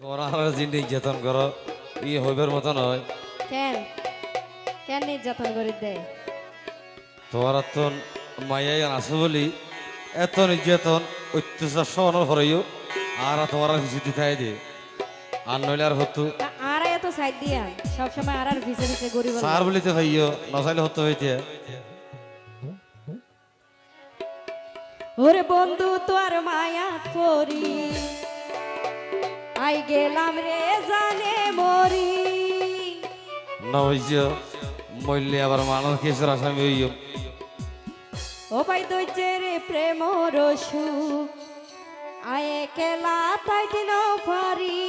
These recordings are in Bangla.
তোরা আমার যে নির্যাতন করো। ই হইবার মতো নয়। কেন? কেন নির্যাতন করে দে তোরা তো মাইয়াই আছে বলি এত নির্যাতন অত্যাচার সহনের হরাইও আর তোমার কিছু দিতে দে। আর নইলে আর হতো। আর এত সাইড দিয়া সবসময় আর আর ভিসে ভিসে গরিব সার বলিতে ভাইও নসাইলে হতো হইতে ওরে বন্ধু তোর মায়া করি আই গেলাম রে জানে মরি? না হইছে মরলে আবার মানুষ কেসের আসামি হইও। ও ভাই দৈজের প্রেম রসু আয়ে কেলা তাই দিন পারি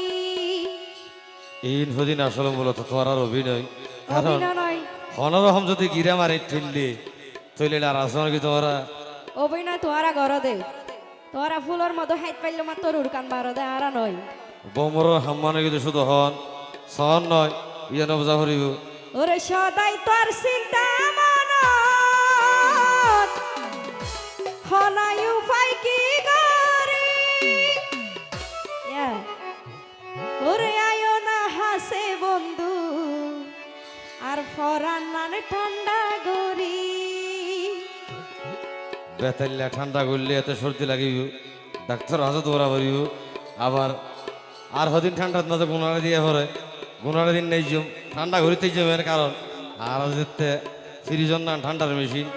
এই হদিন আসলে মূলত তোমার অভিনয়। কারণ অনরকম যদি গিরা মারি ঠেললে তৈলে আর আসো নাকি তোমরা? অভিনয় তোরা ঘর দে তোরা ফুলের মতো হাইট পাইলে মাত্র উড়কান বার দে আর নয়। বমর হাম্মানে কিন্তু শুধু হন সহন নয় ইয়ে নবজা হরিব। ওরে সদাই তোর চিন্তা মনত হলাই উপায় কি করি? ইয়া। ওরে আয়ো না হাসে বন্ধু আর ফরান মানে ঠান্ডা গরি বেতাল্লা ঠান্ডা করলে এত সর্দি লাগিব ডাক্তার হাজত ওরা ভরিব আবার আর হদিন ঠান্ডা না গুণারে দিয়ে ভরে গুণারে দিন নেই জম ঠান্ডা ঘুরিতে জমের কারণ আর যেতে ফ্রিজন না ঠান্ডার মেশিন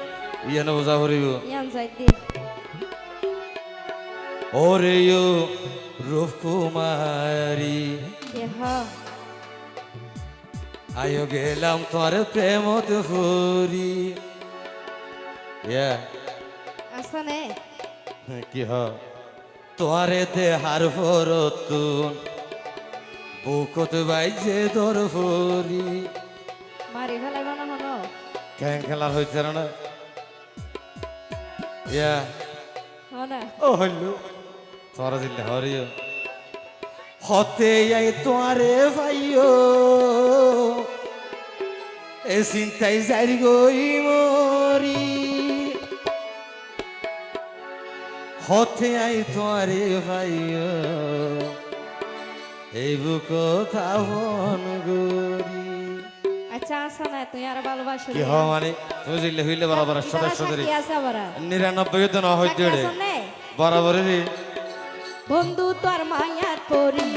ইয়ে নবজা ভরিব ইয়ান যাইতি ওরে ও রূপকুমারী আয়ো গেলাম তোমার প্রেম ফুরি ইয়া আসানে কি হ? তোয়ারে দেহার ফরতুন বুকত বাইজে দর ফুরি মারি ফেলাই বানা হন ক্যাং খেলার হইতে না? ইয়া। হনা ও হইল। তোরা জিল্লে হরিও। হতে আই তোয়ারে ভাইও। এ চিন্তাই যাই গই হতে আই তোমারে ভাই এই বুক থাবন গরি আচ্ছা আসানে তুই আর ভালোবাসো কি হ মানে? তুমি জিল্লে হইলে বরাবর আছে আবার? নিরানব্বই তো না হইতে বরাবরই বন্ধু তোর মায়ার পরি।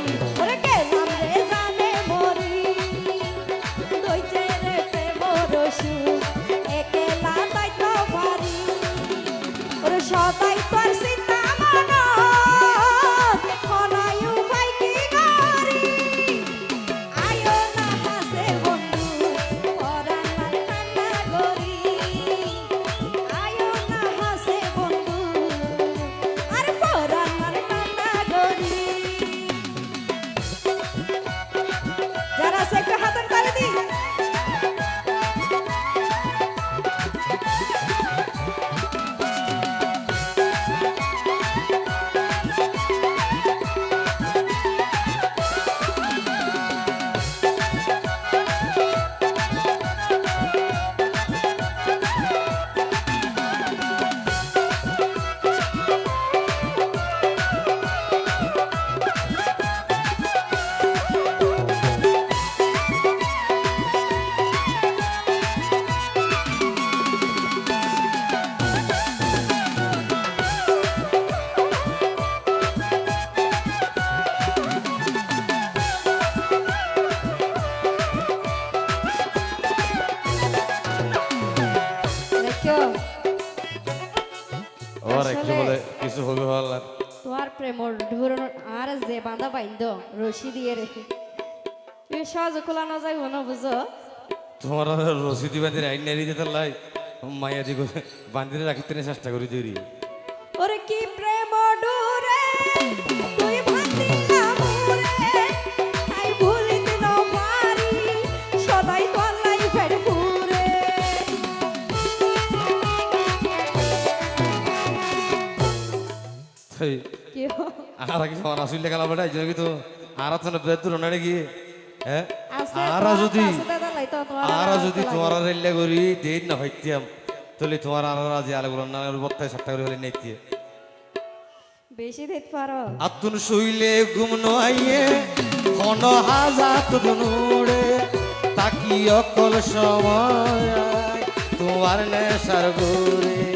বাইন্দ রশি দিয়ে রেখে তুমি সহজে খোলা না যাইব না বুঝো তোমার রসিদি বান্ধি আইন নারি দিতে লাই মায়া দি বান্ধিরে রাখিতে চেষ্টা করি তৈরি ওরে কি প্রেম ডুরে আর কি সমান আসলে গেল বেটা এই জন্য কি আর তো না বেদ গিয়ে হ্যাঁ? আর যদি তোমার আর আর যদি তোমার লাগে। করি দেই না হইতাম তাহলে তোমার আর রাজি আলো না বত্তায় সাতটা করে হলে নেইতে বেশি দিতে পারো। আতুন শুইলে ঘুম নইয়ে কোন হাজাত দুনুড়ে তাকি অকল সময় তোমার নেশার ঘুরে।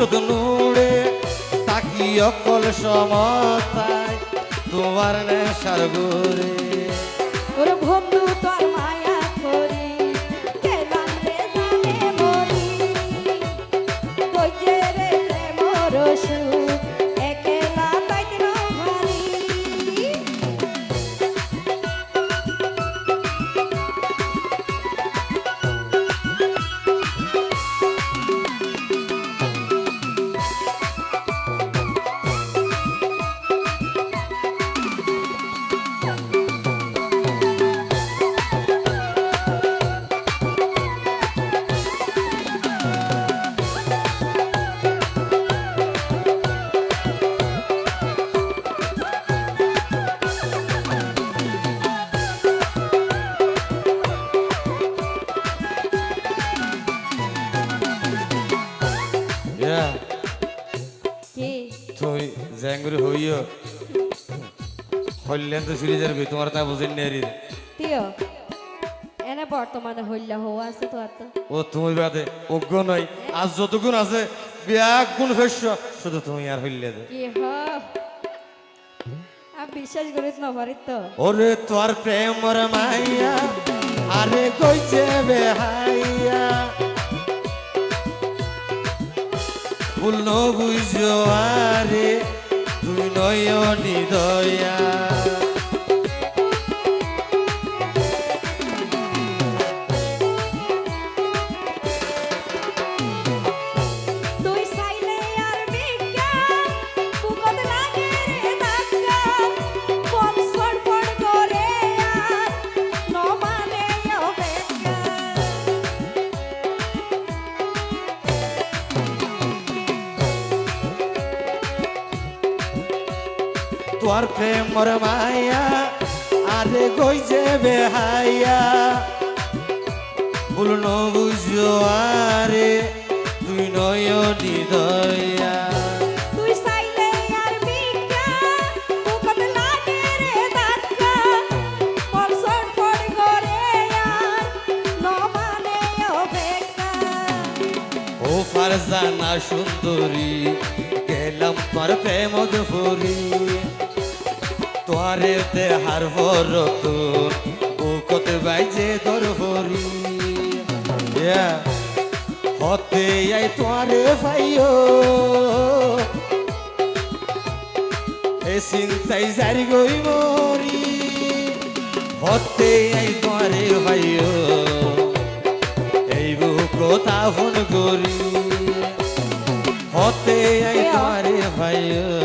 হাজাত নুড়ে তাকি অকল সমতায় তোমার নেশার গোরে ওরে বন্ধু কি? তুই জ্যাঙ্গুরি হইও। হইলেন তো সিরিজের ভি তোমার তা বুঝেন নেরি তিও এনে বর্তমানে হইলা হওয়া আছে তো আর ও তুমি বাদে অজ্ঞ নয় আজ যতগুণ আছে বিয়াক গুণ শস্য শুধু তুমি আর হইলে দে। কি হ? আমি বিশ্বাস করিস না পারি তো। ওরে তোর প্রেমর মাইয়া আরে কইছে বেহাইয়া ন বুঝো আরে তুই নয়নি দয়া তোর প্রেমর মায়া আরে কইছে বেহাইয়া ভুল বুঝো আরে তুই নয়নি দয়া। ও ফারজানা সুন্দরী গেলাম তোর প্রেমদ ফুরি তোরে দেহার বরত বুকত বাইজে তোর ভরি হতে আই তোরে ভাইও এ চিন্তাই জারি গই মরি। হতে আই তোরে ভাইও এই বুক তাহন করি। হতে আই তোরে ভাইও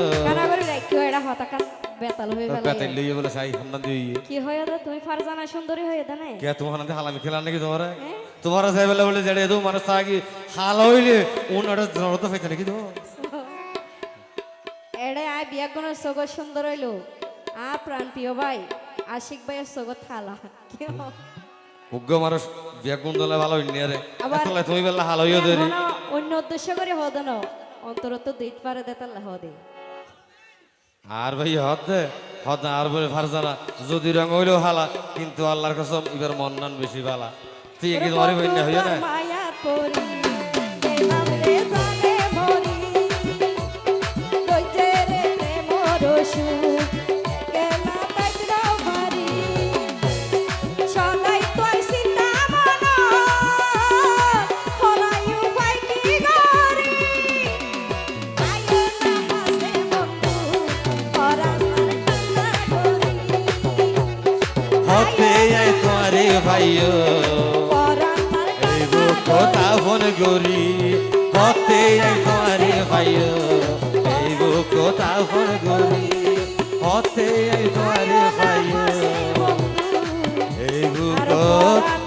বেতাল হয়ে বেতাই গেল লইয়ে বলে সাই হামনা দিই কি হয়ে দা তুমি ফারজানা সুন্দরী হয়ে দা কে তোমার হাতে হালামি খেলা নাকি তোমার? তোমার সাই বেলা বলে জেড়ে দো মানুষ থাকি হাল হইলে উনাটা জড়ত পাইছে নাকি তো এড়ে আয় বিয়া কোন সগত সুন্দর হইল। আ প্রাণ প্রিয় ভাই আশিক ভাইয়ের সগত থালা কি হ? উগ্র মানুষ বিয়া কোন দলে ভালো হইনি আরে তুমি বেলা হাল হইও দেরি। অন্য উদ্দেশ্য করে হদ ন অন্তরত দিত পারে দেতাল্লা হদে আর ভাই হদ হদ না আর বলে ফারজানা যদি রং হইলেও হালা কিন্তু আল্লাহর কসম এবার মন নান বেশি ভালা তুই কি তোমার বইনা হইয়া না? কথা হন গরি হতে তোমারে হয় এই কথা হন গরি হতে তোমারে হয় এই কথা